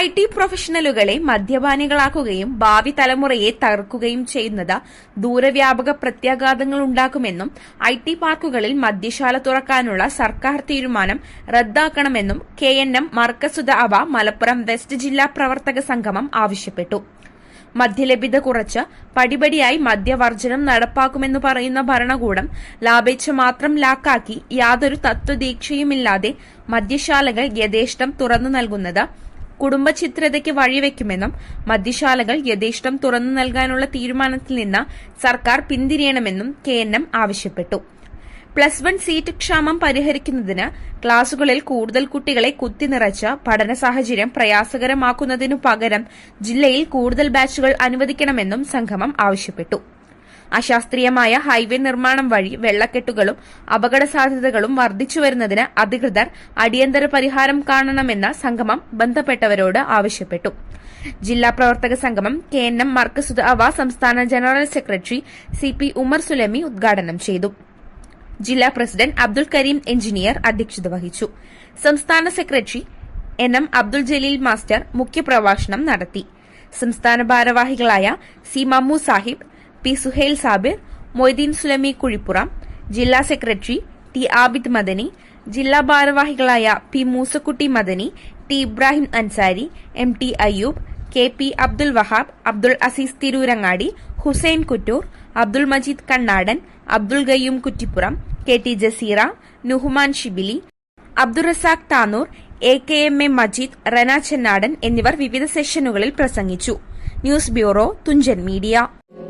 I T പ്രൊഫഷണലുകളെ മദ്യപാനികളാക്കുകയും ഭാവി തലമുറയെ തകർക്കുകയും ചെയ്യുന്നത് ദൂരവ്യാപക പ്രത്യാഘാതങ്ങൾ ഉണ്ടാക്കുമെന്നും ഐ ടി പാർക്കുകളിൽ മദ്യശാല തുറക്കാനുള്ള സർക്കാർ തീരുമാനം റദ്ദാക്കണമെന്നും K N M Markazuddawa Malappuram west ജില്ലാ പ്രവർത്തക സംഗമം ആവശ്യപ്പെട്ടു. മദ്യലഭ്യത കുറച്ച് പടിപടിയായി മദ്യവർജനം നടപ്പാക്കുമെന്ന് പറയുന്ന ഭരണകൂടം ലാഭേച്ഛ മാത്രം ലാക്കാക്കി യാതൊരു തത്വദീക്ഷയുമില്ലാതെ മദ്യശാലകൾ യഥേഷ്ടം തുറന്നു നൽകുന്നത് കുടുംബചിത്രതയ്ക്ക് വഴിവെക്കുമെന്നും മദ്യശാലകൾ യഥേഷ്ടം തുറന്നു നൽകാനുള്ള തീരുമാനത്തിൽ നിന്ന് സർക്കാർ പിന്തിരിയണമെന്നും കെ ആവശ്യപ്പെട്ടു. പ്ലസ് വൺ സീറ്റ് ക്ഷാമം പരിഹരിക്കുന്നതിന് ക്ലാസുകളിൽ കൂടുതൽ കുട്ടികളെ കുത്തിനിറച്ച് പഠന സാഹചര്യം പ്രയാസകരമാക്കുന്നതിനു പകരം ജില്ലയിൽ കൂടുതൽ ബാച്ചുകൾ അനുവദിക്കണമെന്നും സംഗമം ആവശ്യപ്പെട്ടു. അശാസ്ത്രീയമായ ഹൈവേ നിർമ്മാണം വഴി വെള്ളക്കെട്ടുകളും അപകട സാധ്യതകളും വർദ്ധിച്ചുവരുന്നതിന് അധികൃതർ അടിയന്തര പരിഹാരം കാണണമെന്ന് സംഗമം ബന്ധപ്പെട്ടവരോട് ആവശ്യപ്പെട്ടു. ജില്ലാ പ്രവർത്തക സംഗമം കെ എൻ എം മർക്കസുദ് അവ സംസ്ഥാന general secretary C P Umar Sulami ഉദ്ഘാടനം ചെയ്തു. ജില്ലാ പ്രസിഡന്റ് അബ്ദുൽ കരീം എഞ്ചിനീയർ അധ്യക്ഷത വഹിച്ചു. സംസ്ഥാന secretary N M Abdul Jaleel master മുഖ്യപ്രഭാഷണം നടത്തി. സംസ്ഥാന ഭാരവാഹികളായ സി മമ്മു സാഹിബ് പി. സുഹേൽ സാബിർ മൊയ്തീൻ സുലമി കുഴിപ്പുറം ജില്ലാ സെക്രട്ടറി ടി. ആബിദ് മദനി ജില്ലാ ഭാരവാഹികളായ P. Moosakutty Madani T. Ibrahim Ansari M. T. Ayyub K. P. Abdul Wahab Abdul Azeez Tirurangadi Hussain Kuttoor Abdul Majeed Kannadan Abdul Gayyum Kuttippuram K. T. Jaseera Nuhuman Shibili Abdurazak Tanur A. K. M. A. Majeed Rana Chennadan എന്നിവർ വിവിധ സെഷനുകളിൽ പ്രസംഗിച്ചു. News bureau Thunchan media.